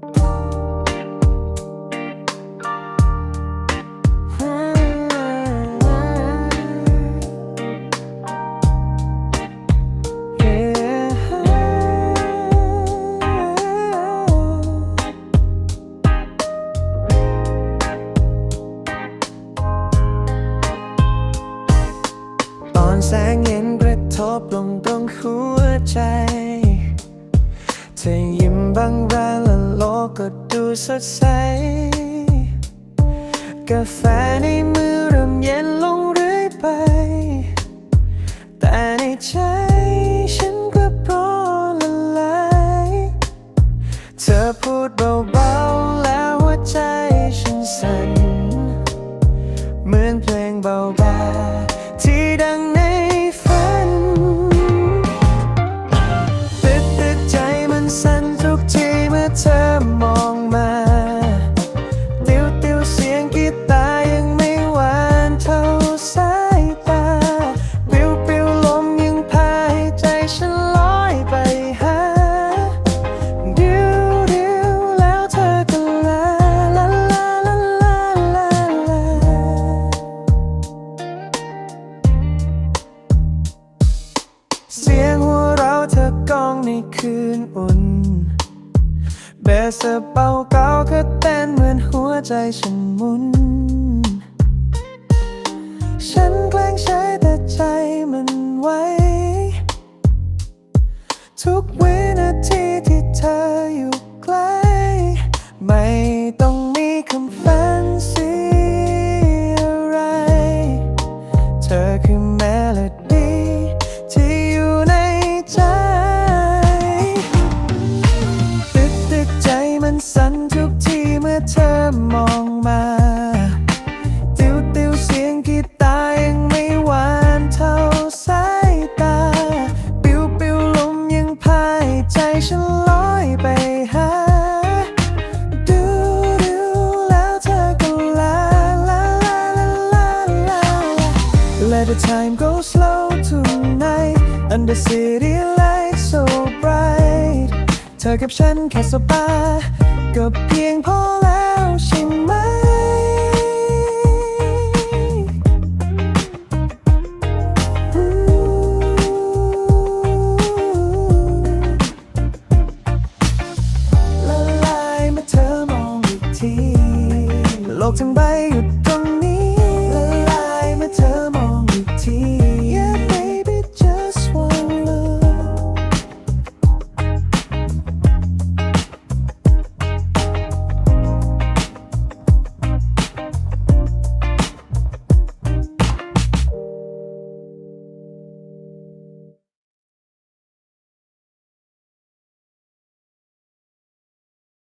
ตอนแสงเย็นกระทบลงตรงหัวใจ เธอยิ้มบางแรงและ กก็ดูสดใส กาแฟในมือเริ่ มองมาติวติวเสียงกีตาร์ยังไม่หวานเท่าสายตาปิวปิวลมยังพาให้ใจฉันลอยไปหาดิวดิวแล้วเธอก็ลาลาลาลาลาลาลาเสียงหัวเราะเธอกองในคืนอุ่น เบสเป่าเก่าก็เต้นเหมือนหัวใจฉันหมุน ฉันแกล้งใช้แต่ใจมันไว้ ทุกเว เธอมองมา ติวติวเสียงกีตาร์ยังไม่หวานเท่าสายตา ปิวปิวลมยังพาให้ใจฉันลอยไปหา ดูดูแล้วเธอก็ลาลาลาลาลาลา Let the time go slow tonight Under city lights so bright เธอกับฉันแค่สบาย ก็เพียงพอแล้วใช่ไหม ละลายเมื่อเธอมองอีกที โลกทั้งใบหยุด